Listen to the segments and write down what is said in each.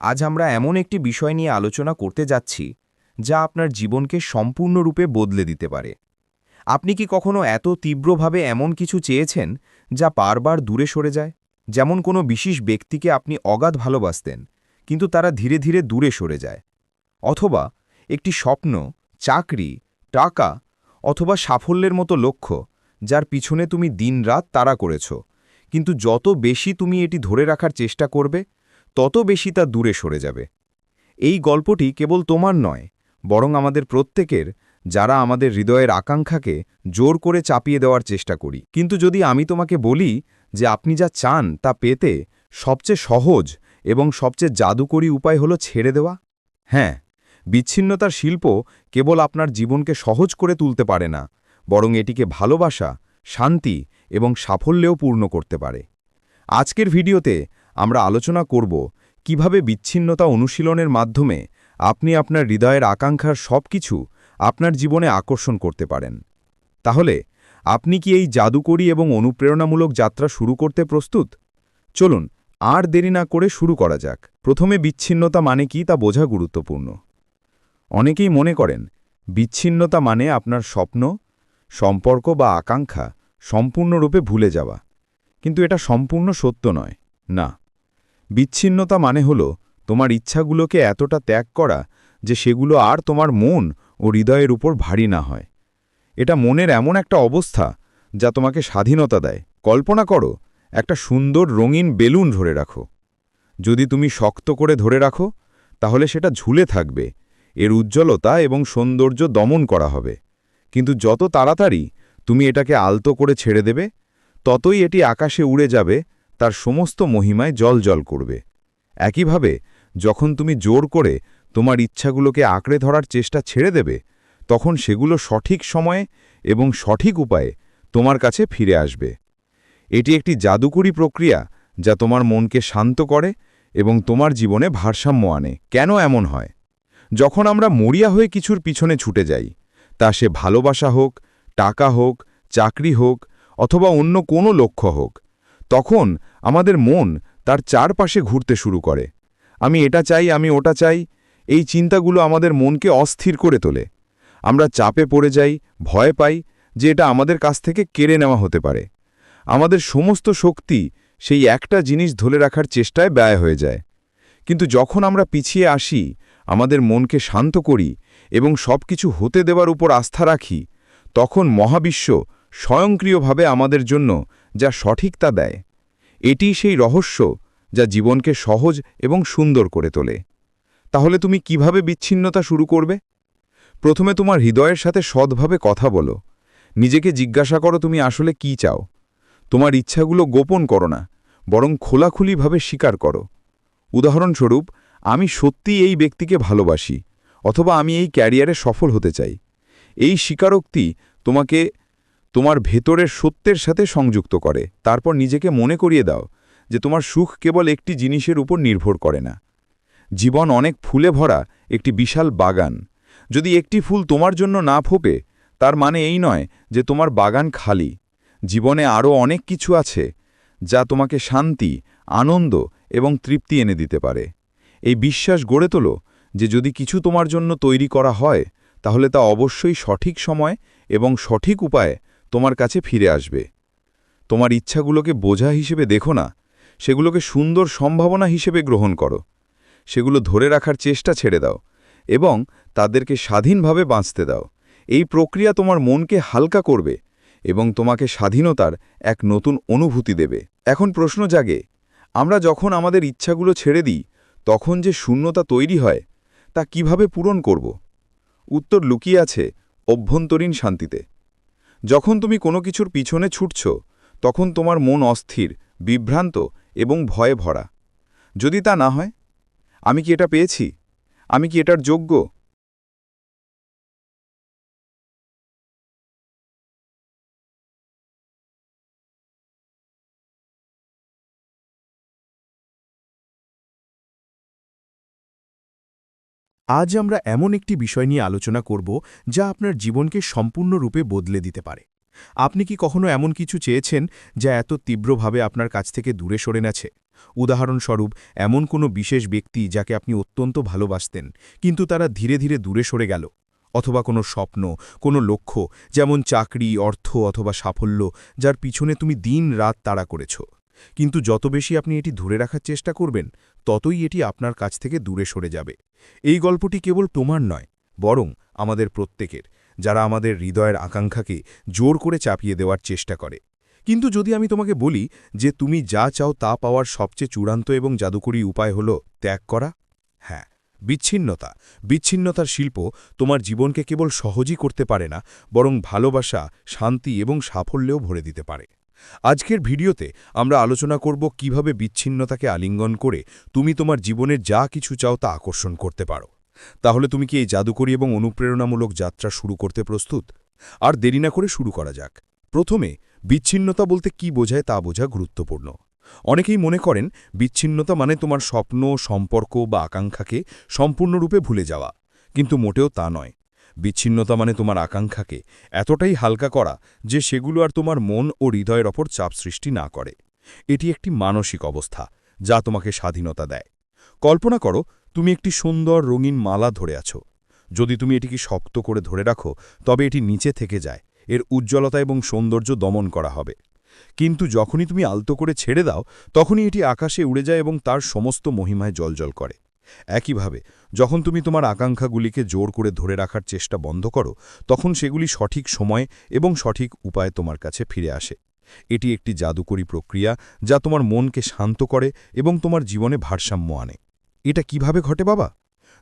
আজ আমরা এমন একটি বিষয় নিয়ে আলোচনা করতে যাচ্ছি, যা আপনার জীবনকে সম্পূর্ণরূপে বদলে দিতে পারে। আপনি কি কখনো এত তীব্রভাবে এমন কিছু চেয়েছেন, যা বারবার দূরে সরে যায়? যেমন কোনো বিশেষ ব্যক্তিকে আপনি অগাধ ভালোবাসতেন, কিন্তু তারা ধীরে ধীরে দূরে সরে যায়। অথবা একটি স্বপ্ন, চাকরি, টাকা, অথবা সাফল্যের মতো লক্ষ্য, যার পিছনে তুমি দিনরাত তাড়া করেছ, কিন্তু যত বেশি তুমি এটি ধরে রাখার চেষ্টা করবে তত বেশি তা দূরে সরে যাবে। এই গল্পটি কেবল তোমার নয়, বরং আমাদের প্রত্যেকের, যারা আমাদের হৃদয়ের আকাঙ্ক্ষাকে জোর করে চাপিয়ে দেওয়ার চেষ্টা করি। কিন্তু যদি আমি তোমাকে বলি যে আপনি যা চান তা পেতে সবচেয়ে সহজ এবং সবচেয়ে জাদুকরী উপায় হলো ছেড়ে দেওয়া? হ্যাঁ বিচ্ছিন্নতার শিল্প কেবল আপনার জীবনকে সহজ করে তুলতে পারে না, বরং এটিকে ভালোবাসা, শান্তি এবং সাফল্যেও পূর্ণ করতে পারে। আজকের ভিডিওতে আমরা আলোচনা করব কীভাবে বিচ্ছিন্নতা অনুশীলনের মাধ্যমে আপনি আপনার হৃদয়ের আকাঙ্ক্ষার সব কিছু আপনার জীবনে আকর্ষণ করতে পারেন। তাহলে, আপনি কি এই জাদুকরী এবং অনুপ্রেরণামূলক যাত্রা শুরু করতে প্রস্তুত? চলুন, আর দেরি না করে শুরু করা যাক। প্রথমে বিচ্ছিন্নতা মানে কি তা বোঝা গুরুত্বপূর্ণ। অনেকেই মনে করেন, বিচ্ছিন্নতা মানে আপনার স্বপ্ন, সম্পর্ক বা আকাঙ্ক্ষা সম্পূর্ণরূপে ভুলে যাওয়া। কিন্তু এটা সম্পূর্ণ সত্য নয়। না। বিচ্ছিন্নতা মানে হল তোমার ইচ্ছাগুলোকে এতটা ত্যাগ করা যে সেগুলো আর তোমার মন ও হৃদয়ের উপর ভারী না হয়। এটা মনের এমন একটা অবস্থা যা তোমাকে স্বাধীনতা দেয়। কল্পনা করো, একটা সুন্দর রঙিন বেলুন ধরে রাখো। যদি তুমি শক্ত করে ধরে রাখো, তাহলে সেটা ঝুলে থাকবে। এর উজ্জ্বলতা এবং সৌন্দর্য দমন করা হবে। কিন্তু যত তাড়াতাড়ি তুমি এটাকে আলতো করে ছেড়ে দেবে, ততই এটি আকাশে উড়ে যাবে তার সমস্ত মহিমায় জল জল করবে। একইভাবে, যখন তুমি জোর করে তোমার ইচ্ছাগুলোকে আঁকড়ে ধরার চেষ্টা ছেড়ে দেবে, তখন সেগুলো সঠিক সময়ে এবং সঠিক উপায়ে তোমার কাছে ফিরে আসবে। এটি একটি জাদুকরী প্রক্রিয়া যা তোমার মনকে শান্ত করে এবং তোমার জীবনে ভারসাম্য আনে। কেন এমন হয়? যখন আমরা মরিয়া হয়ে কিছুর পিছনে ছুটে যাই, তা সে ভালোবাসা হোক, টাকা হোক, চাকরি হোক, অথবা অন্য কোনো লক্ষ্য হোক তখন আমাদের মন তার চারপাশে ঘুরতে শুরু করে। আমি এটা চাই, আমি ওটা চাই, এই চিন্তাগুলো আমাদের মনকে অস্থির করে তোলে। আমরা চাপে পড়ে যাই, ভয় পাই যে এটা আমাদের কাছ থেকে কেড়ে নেওয়া হতে পারে। আমাদের সমস্ত শক্তি সেই একটা জিনিস ধরে রাখার চেষ্টায় ব্যয় হয়ে যায়। কিন্তু যখন আমরা পিছিয়ে আসি, আমাদের মনকে শান্ত করি এবং সব কিছু হতে দেওয়ার উপর আস্থা রাখি, তখন মহাবিশ্ব স্বয়ংক্রিয়ভাবে আমাদের জন্য যা সঠিক তা দেয়। এটি সেই রহস্য যা জীবনকে সহজ এবং সুন্দর করে তোলে। তাহলে তুমি কীভাবে বিচ্ছিন্নতা শুরু করবে? প্রথমে তোমার হৃদয়ের সাথে সৎভাবে কথা বলো। নিজেকে জিজ্ঞাসা করো তুমি আসলে কি চাও। তোমার ইচ্ছাগুলো গোপন করো না, বরং খোলাখুলিভাবে স্বীকার করো। উদাহরণস্বরূপ, আমি সত্যিই এই ব্যক্তিকে ভালোবাসি, অথবা আমি এই ক্যারিয়ারে সফল হতে চাই। এই স্বীকারোক্তি তোমাকে তোমার ভেতরের সত্যের সাথে সংযুক্ত করে। তারপর নিজেকে মনে করিয়ে দাও যে তোমার সুখ কেবল একটি জিনিসের উপর নির্ভর করে না। জীবন অনেক ফুলে ভরা একটি বিশাল বাগান। যদি একটি ফুল তোমার জন্য না ফোপে, তার মানে এই নয় যে তোমার বাগান খালি। জীবনে আরও অনেক কিছু আছে যা তোমাকে শান্তি, আনন্দ এবং তৃপ্তি এনে দিতে পারে। এই বিশ্বাস গড়ে তোলো যে যদি কিছু তোমার জন্য তৈরি করা হয়, তাহলে তা অবশ্যই সঠিক সময় এবং সঠিক উপায়ে তোমার কাছে ফিরে আসবে। তোমার ইচ্ছাগুলোকে বোঝা হিসেবে দেখো না, সেগুলোকে সুন্দর সম্ভাবনা হিসেবে গ্রহণ করো। সেগুলো ধরে রাখার চেষ্টা ছেড়ে দাও এবং তাদেরকে স্বাধীনভাবে বাঁচতে দাও। এই প্রক্রিয়া তোমার মনকে হালকা করবে এবং তোমাকে স্বাধীনতার এক নতুন অনুভূতি দেবে। এখন প্রশ্ন জাগে, আমরা যখন আমাদের ইচ্ছাগুলো ছেড়ে দিই, তখন যে শূন্যতা তৈরি হয়, তা কীভাবে পূরণ করব? উত্তর লুকিয়ে আছে অভ্যন্তরীণ শান্তিতে। যখন তুমি কোনো কিছুর পিছনে ছুটছ, তখন তোমার মন অস্থির, বিভ্রান্ত এবং ভয়ে ভরা। যদি তা না হয়, আমি কি এটা পেয়েছি? আমি কি এটার যোগ্য? আজ আমরা এমন একটি বিষয় নিয়ে আলোচনা করব যা আপনার জীবনকে সম্পূর্ণরূপে বদলে দিতে পারে। আপনি কি কখনো এমন কিছু চেয়েছেন যা এত তীব্রভাবে আপনার কাছ থেকে দূরে সরে নেছে উদাহরণস্বরূপ, এমন কোনো বিশেষ ব্যক্তি যাকে আপনি অত্যন্ত ভালোবাসতেন, কিন্তু তারা ধীরে ধীরে দূরে সরে গেল। অথবা কোনো স্বপ্ন, কোনো লক্ষ্য, যেমন চাকরি, অর্থ অথবা সাফল্য, যার পিছনে তুমি দিন রাত তাড়া করেছ। কিন্তু যত বেশি আপনি এটি ধরে রাখার চেষ্টা করবেন ততই এটি আপনার কাছ থেকে দূরে সরে যাবে। এই গল্পটি কেবল তোমার নয়, বরং আমাদের প্রত্যেকের, যারা আমাদের হৃদয়ের আকাঙ্ক্ষাকে জোর করে চাপিয়ে দেওয়ার চেষ্টা করে। কিন্তু যদি আমি তোমাকে বলি যে তুমি যা চাও তা পাওয়ার সবচেয়ে চূড়ান্ত এবং জাদুকরী উপায় হল ত্যাগ করা হ্যাঁ বিচ্ছিন্নতা। বিচ্ছিন্নতার শিল্প তোমার জীবনকে কেবল সহজই করতে পারে না, বরং ভালোবাসা, শান্তি এবং সাফল্যেও ভরে দিতে পারে। আজকের ভিডিওতে আমরা আলোচনা করব কীভাবে বিচ্ছিন্নতাকে আলিঙ্গন করে তুমি তোমার জীবনের যা কিছু চাও তা আকর্ষণ করতে পারো। তাহলে তুমি কি এই জাদুকরী এবং অনুপ্রেরণামূলক যাত্রা শুরু করতে প্রস্তুত? আর দেরি না করে শুরু করা যাক। প্রথমে, বিচ্ছিন্নতা বলতে কি বোঝায় তা বোঝা গুরুত্বপূর্ণ। অনেকেই মনে করেন, বিচ্ছিন্নতা মানে তোমার স্বপ্ন, সম্পর্ক বা আকাঙ্ক্ষাকে সম্পূর্ণরূপে ভুলে যাওয়া। কিন্তু মোটেও তা নয়। বিচ্ছিন্নতা মানে তোমার আকাঙ্ক্ষাকে এতটাই হালকা করা যে সেগুলো আর তোমার মন ও হৃদয়ের ওপর চাপ সৃষ্টি না করে। এটি একটি মানসিক অবস্থা যা তোমাকে স্বাধীনতা দেয়। কল্পনা করো, তুমি একটি সুন্দর রঙিন মালা ধরে আছো। যদি তুমি এটিকে শক্ত করে ধরে রাখো, তবে এটি নিচে থেকে যায়। এর উজ্জ্বলতা এবং সৌন্দর্য দমন করা হবে। কিন্তু যখনই তুমি আলতো করে ছেড়ে দাও, তখনই এটি আকাশে উড়ে যায় এবং তার সমস্ত মহিমায় জলজল করে। একইভাবে, যখন তুমি তোমার আকাঙ্ক্ষাগুলিকে জোর করে ধরে রাখার চেষ্টা বন্ধ করো, তখন সেগুলি সঠিক সময় এবং সঠিক উপায়ে তোমার কাছে ফিরে আসে। এটি একটি জাদুকরী প্রক্রিয়া যা তোমার মনকে শান্ত করে এবং তোমার জীবনে ভারসাম্য আনে। এটা কীভাবে ঘটে বাবা?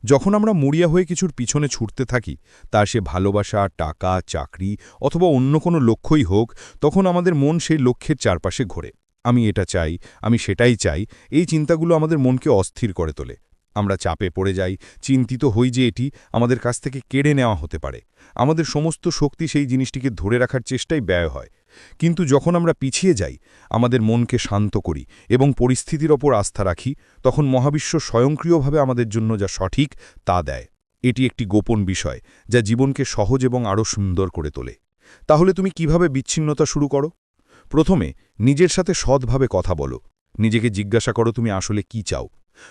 যখন আমরা মরিয়া হয়ে কিছুর পিছনে ছুটতে থাকি তা সে ভালোবাসা, টাকা, চাকরি অথবা অন্য কোনো লক্ষ্যই হোক, তখন আমাদের মন সেই লক্ষ্যের চারপাশে ঘোরে। আমি এটা চাই, আমি সেটাই চাই, এই চিন্তাগুলো আমাদের মনকে অস্থির করে তোলে। আমরা চাপে পড়ে যাই, চিন্তিত হই যে এটি আমাদের কাছ থেকে কেড়ে নেওয়া হতে পারে। আমাদের সমস্ত শক্তি সেই জিনিসটিকে ধরে রাখার চেষ্টাই ব্যয় হয়। কিন্তু যখন আমরা পিছিয়ে যাই, আমাদের মনকে শান্ত করি এবং পরিস্থিতির ওপর আস্থা রাখি, তখন মহাবিশ্ব স্বয়ংক্রিয়ভাবে আমাদের জন্য যা সঠিক তা দেয়। এটি একটি গোপন বিষয় যা জীবনকে সহজ এবং আরও সুন্দর করে তোলে। তাহলে তুমি কীভাবে বিচ্ছিন্নতা শুরু করো? প্রথমে নিজের সাথে সৎভাবে কথা বলো। নিজেকে জিজ্ঞাসা করো তুমি আসলে কি চাও।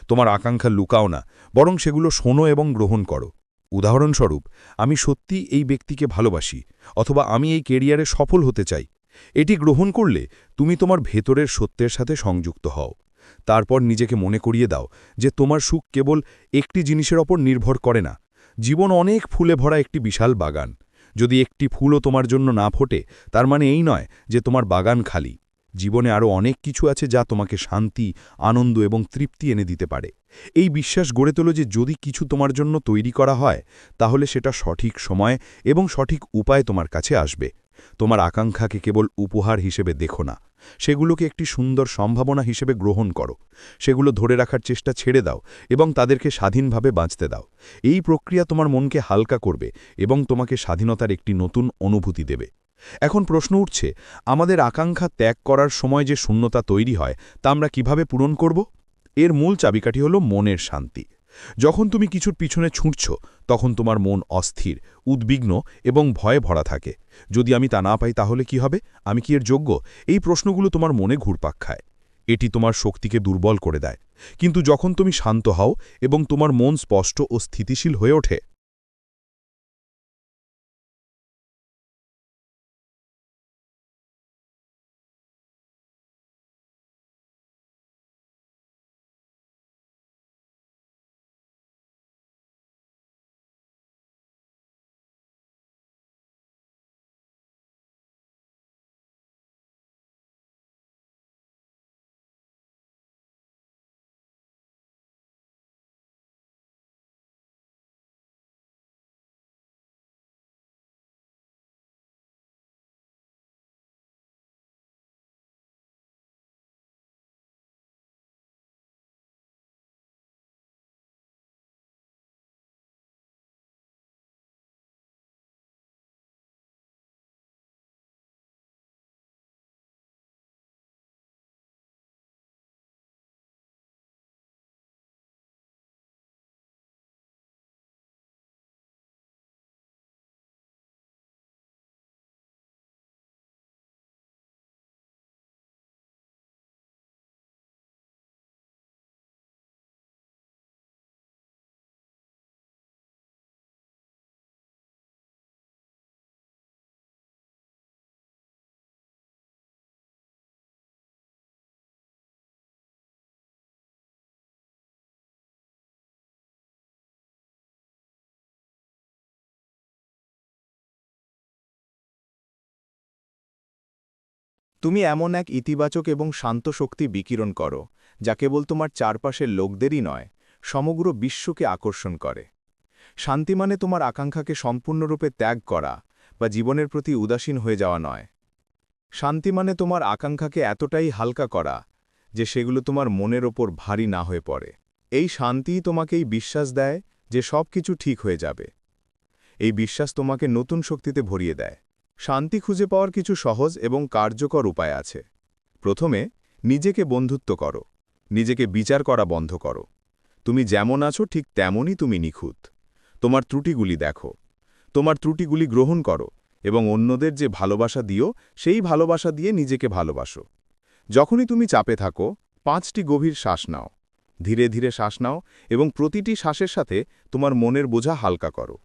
তোমার আকাঙ্ক্ষা লুকাও না, বরং সেগুলো শোনো এবং গ্রহণ করো। উদাহরণস্বরূপ, আমি সত্যি এই ব্যক্তিকে ভালোবাসি, অথবা আমি এই কেরিয়ারে সফল হতে চাই। এটি গ্রহণ করলে তুমি তোমার ভেতরের সত্যের সাথে সংযুক্ত হও। তারপর নিজেকে মনে করিয়ে দাও যে তোমার সুখ কেবল একটি জিনিসের ওপর নির্ভর করে না। জীবন অনেক ফুলে ভরা একটি বিশাল বাগান। যদি একটি ফুলও তোমার জন্য না ফোটে, তার মানে এই নয় যে তোমার বাগান খালি। জীবনে আরও অনেক কিছু আছে যা তোমাকে শান্তি, আনন্দ এবং তৃপ্তি এনে দিতে পারে। এই বিশ্বাস গড়ে তোলো যে যদি কিছু তোমার জন্য তৈরি করা হয়, তাহলে সেটা সঠিক সময় এবং সঠিক উপায় তোমার কাছে আসবে। তোমার আকাঙ্ক্ষাকে কেবল উপহার হিসেবে দেখো না। সেগুলোকে একটি সুন্দর সম্ভাবনা হিসেবে গ্রহণ করো। সেগুলো ধরে রাখার চেষ্টা ছেড়ে দাও এবং তাদেরকে স্বাধীনভাবে বাঁচতে দাও। এই প্রক্রিয়া তোমার মনকে হালকা করবে এবং তোমাকে স্বাধীনতার একটি নতুন অনুভূতি দেবে। এখন প্রশ্ন উঠছে, আমাদের আকাঙ্ক্ষা ত্যাগ করার সময় যে শূন্যতা তৈরি হয়, তা আমরা কীভাবে পূরণ করব? এর মূল চাবিকাঠি হল মনের শান্তি। যখন তুমি কিছুর পিছনে ছুটছ, তখন তোমার মন অস্থির, উদ্বিগ্ন এবং ভয়ে ভরা থাকে। যদি আমি তা না পাই, তাহলে কি হবে? আমি কি এর যোগ্য? এই প্রশ্নগুলো তোমার মনে ঘুরপাক খায়। এটি তোমার শক্তিকে দুর্বল করে দেয়। কিন্তু যখন তুমি শান্ত হও এবং তোমার মন স্পষ্ট ও স্থিতিশীল হয়ে ওঠে তুমি এমন এক ইতিবাচক এবং শান্ত শক্তি বিকিরণ করো, যা কেবল তোমার চারপাশের লোকদেরই নয়, সমগ্র বিশ্বকে আকর্ষণ করে। শান্তি মানে তোমার আকাঙ্ক্ষাকে সম্পূর্ণরূপে ত্যাগ করা বা জীবনের প্রতি উদাসীন হয়ে যাওয়া নয়। শান্তি মানে তোমার আকাঙ্ক্ষাকে এতটাই হালকা করা যে সেগুলো তোমার মনের ওপর ভারী না হয়ে পড়ে। এই শান্তিই তোমাকে এই বিশ্বাস দেয় যে সব কিছু ঠিক হয়ে যাবে। এই বিশ্বাস তোমাকে নতুন শক্তিতে ভরিয়ে দেয়। শান্তি খুঁজে পাওয়ার কিছু সহজ এবং কার্যকর উপায় আছে। প্রথমে, নিজেকে বন্ধুত্ব করো। নিজেকে বিচার করা বন্ধ করো। তুমি যেমন আছো, ঠিক তেমনই তুমি নিখুঁত। তোমার ত্রুটিগুলি দেখো। তোমার ত্রুটিগুলি গ্রহণ করো এবং অন্যদের যে ভালোবাসা দিও, সেই ভালোবাসা দিয়ে নিজেকে ভালোবাসো। যখনই তুমি চাপে থাকো, পাঁচটি গভীর শ্বাস নাও। ধীরে ধীরে শ্বাস নাও এবং প্রতিটি শ্বাসের সাথে তোমার মনের বোঝা হালকা করো।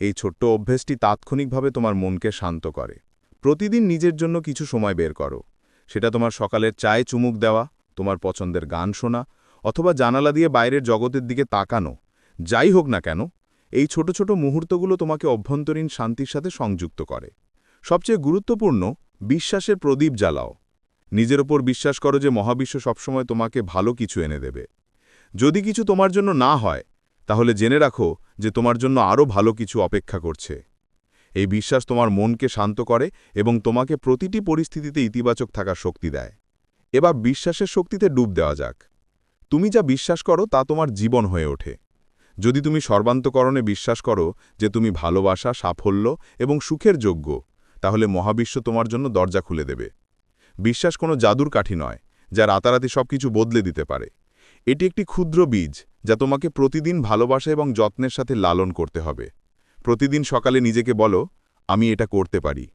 এই ছোট্ট অভ্যেসটি তাৎক্ষণিকভাবে তোমার মনকে শান্ত করে। প্রতিদিন নিজের জন্য কিছু সময় বের করো। সেটা তোমার সকালের চায়ে চুমুক দেওয়া, তোমার পছন্দের গান শোনা, অথবা জানালা দিয়ে বাইরের জগতের দিকে তাকানো, যাই হোক না কেন, এই ছোট ছোট মুহূর্তগুলো তোমাকে অভ্যন্তরীণ শান্তির সাথে সংযুক্ত করে। সবচেয়ে গুরুত্বপূর্ণ, বিশ্বাসের প্রদীপ জ্বালাও। নিজের ওপর বিশ্বাস করো যে মহাবিশ্ব সবসময় তোমাকে ভালো কিছু এনে দেবে। যদি কিছু তোমার জন্য না হয় তাহলে জেনে রাখো যে তোমার জন্য আরও ভালো কিছু অপেক্ষা করছে। এই বিশ্বাস তোমার মনকে শান্ত করে এবং তোমাকে প্রতিটি পরিস্থিতিতে ইতিবাচক থাকার শক্তি দেয়। এবার বিশ্বাসের শক্তিতে ডুব দেওয়া যাক। তুমি যা বিশ্বাস করো তা তোমার জীবন হয়ে ওঠে। যদি তুমি সর্বান্তকরণে বিশ্বাস করো যে তুমি ভালোবাসা, সাফল্য এবং সুখের যোগ্য, তাহলে মহাবিশ্ব তোমার জন্য দরজা খুলে দেবে। বিশ্বাস কোনো জাদুর কাঠি নয়, যা রাতারাতি সব কিছু বদলে দিতে পারে। এটি একটি ক্ষুদ্র বীজ যা তোমাকে প্রতিদিন ভালোবাসা এবং যত্নের সাথে লালন করতে হবে। প্রতিদিন সকালে নিজেকে বলো, আমি এটা করতে পারি।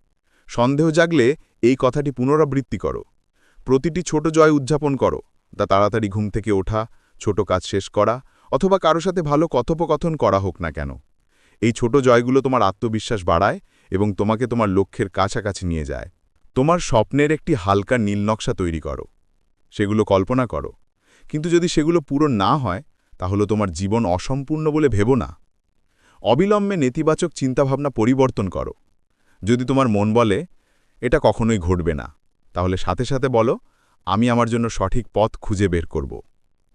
সন্দেহ জাগলে এই কথাটি পুনরাবৃত্তি করো। প্রতিটি ছোট জয় উদযাপন করো। তা তাড়াতাড়ি ঘুম থেকে ওঠা, ছোট কাজ শেষ করা, অথবা কারও সাথে ভালো কথোপকথন করা হোক না কেন। এই ছোট জয়গুলো তোমার আত্মবিশ্বাস বাড়ায় এবং তোমাকে তোমার লক্ষ্যের কাছাকাছি নিয়ে যায়। তোমার স্বপ্নের একটি হালকা নীল নকশা তৈরি করো। সেগুলো কল্পনা করো। কিন্তু যদি সেগুলো পূরণ না হয় তাহলে তোমার জীবন অসম্পূর্ণ বলে ভেবো না। অবিলম্বে নেতিবাচক চিন্তাভাবনা পরিবর্তন করো। যদি তোমার মন বলে, এটা কখনোই ঘটবে না, তাহলে সাথে সাথে বলো, আমি আমার জন্য সঠিক পথ খুঁজে বের করব।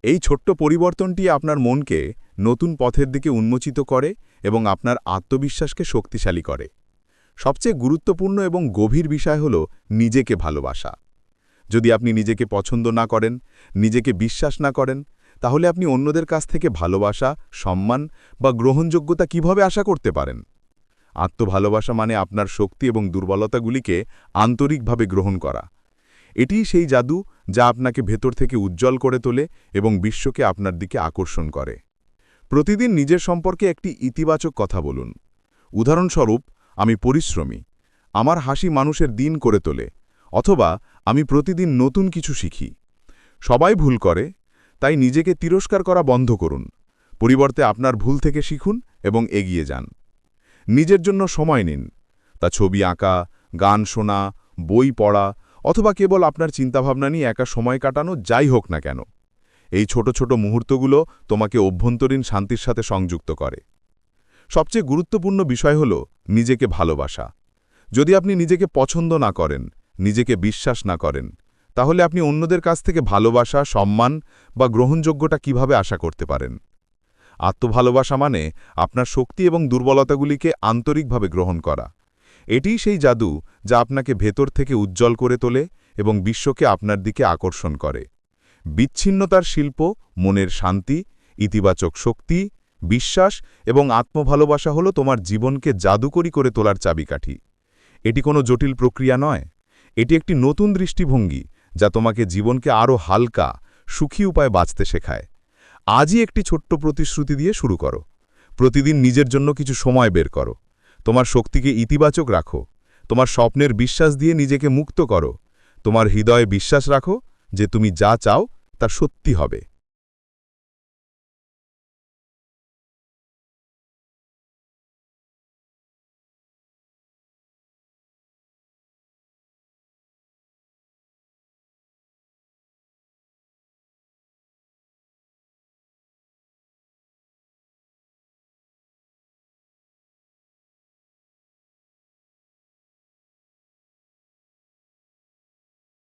এই ছোট্ট পরিবর্তনটি আপনার মনকে নতুন পথের দিকে উন্মোচিত করে এবং আপনার আত্মবিশ্বাসকে শক্তিশালী করে। সবচেয়ে গুরুত্বপূর্ণ এবং গভীর বিষয় হল নিজেকে ভালোবাসা। যদি আপনি নিজেকে পছন্দ না করেন, নিজেকে বিশ্বাস না করেন তাহলে আপনি অন্যদের কাছ থেকে ভালোবাসা, সম্মান বা গ্রহণযোগ্যতা কীভাবে আশা করতে পারেন? আত্মভালোবাসা মানে আপনার শক্তি এবং দুর্বলতাগুলিকে আন্তরিকভাবে গ্রহণ করা। এটিই সেই জাদু যা আপনাকে ভেতর থেকে উজ্জ্বল করে তোলে এবং বিশ্বকে আপনার দিকে আকর্ষণ করে। প্রতিদিন নিজের সম্পর্কে একটি ইতিবাচক কথা বলুন। উদাহরণস্বরূপ, আমি পরিশ্রমী, আমার হাসি মানুষের দিন করে তোলে, অথবা আমি প্রতিদিন নতুন কিছু শিখি। সবাই ভুল করে তাই নিজেকে তিরস্কার করা বন্ধ করুন। পরিবর্তে আপনার ভুল থেকে শিখুন এবং এগিয়ে যান। নিজের জন্য সময় নিন। তা ছবি আঁকা, গান শোনা, বই পড়া অথবা কেবল আপনার চিন্তাভাবনা নিয়ে একা সময় কাটানো যাই হোক না কেন। এই ছোট ছোট মুহূর্তগুলো তোমাকে অভ্যন্তরীণ শান্তির সাথে সংযুক্ত করে। সবচেয়ে গুরুত্বপূর্ণ বিষয় হল নিজেকে ভালোবাসা। যদি আপনি নিজেকে পছন্দ না করেন, নিজেকে বিশ্বাস না করেন তাহলে আপনি অন্যদের কাছ থেকে ভালোবাসা, সম্মান বা গ্রহণযোগ্যটা কীভাবে আশা করতে পারেন? আত্মভালোবাসা মানে আপনার শক্তি এবং দুর্বলতাগুলিকে আন্তরিকভাবে গ্রহণ করা। এটিই সেই জাদু যা আপনাকে ভেতর থেকে উজ্জ্বল করে তোলে এবং বিশ্বকে আপনার দিকে আকর্ষণ করে। বিচ্ছিন্নতার শিল্প, মনের শান্তি, ইতিবাচক শক্তি, বিশ্বাস এবং আত্মভালোবাসা হল তোমার জীবনকে জাদুকরি করে তোলার চাবিকাঠি। এটি কোনো জটিল প্রক্রিয়া নয়। এটি একটি নতুন দৃষ্টিভঙ্গি যা তোমাকে জীবনকে আরও হালকা, সুখী উপায় বাঁচতে শেখায়। আজই একটি ছোট্ট প্রতিশ্রুতি দিয়ে শুরু করো। প্রতিদিন নিজের জন্য কিছু সময় বের করো। তোমার শক্তিকে ইতিবাচক রাখো। তোমার স্বপ্নের বিশ্বাস দিয়ে নিজেকে মুক্ত করো। তোমার হৃদয়ে বিশ্বাস রাখো যে তুমি যা চাও তা সত্যি হবে।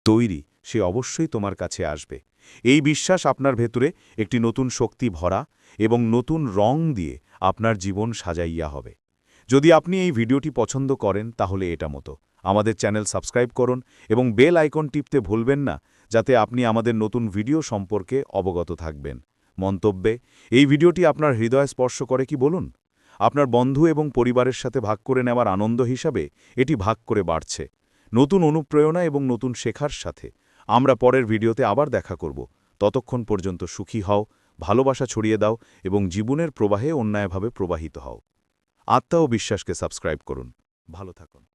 তৈরি, সে অবশ্যই তোমার কাছে আসবে। এই বিশ্বাস আপনার ভেতরে একটি নতুন শক্তি ভরা এবং নতুন রং দিয়ে আপনার জীবন সাজাইয়া হবে। যদি আপনি এই ভিডিওটি পছন্দ করেন, তাহলে এটা মতো। আমাদের চ্যানেল সাবস্ক্রাইব করুন এবং বেল আইকন টিপতে ভুলবেন না, যাতে আপনি আমাদের নতুন ভিডিও সম্পর্কে অবগত থাকবেন। মন্তব্যে, এই ভিডিওটি আপনার হৃদয় স্পর্শ করে কি বলুন? আপনার বন্ধু এবং পরিবারের সাথে ভাগ করে নেওয়ার আনন্দ হিসাবে এটি ভাগ করে বাড়ছে। নতুন অনুপ্রেরণা এবং নতুন শেখার সাথে। আমরা পরের ভিডিওতে আবার দেখা করব। ততক্ষণ পর্যন্ত সুখী হও, ভালোবাসা ছড়িয়ে দাও এবং জীবনের প্রবাহে অন্যায়ভাবে প্রবাহিত হও। আত্মা ও বিশ্বাসকে সাবস্ক্রাইব করুন। ভালো থাকুন।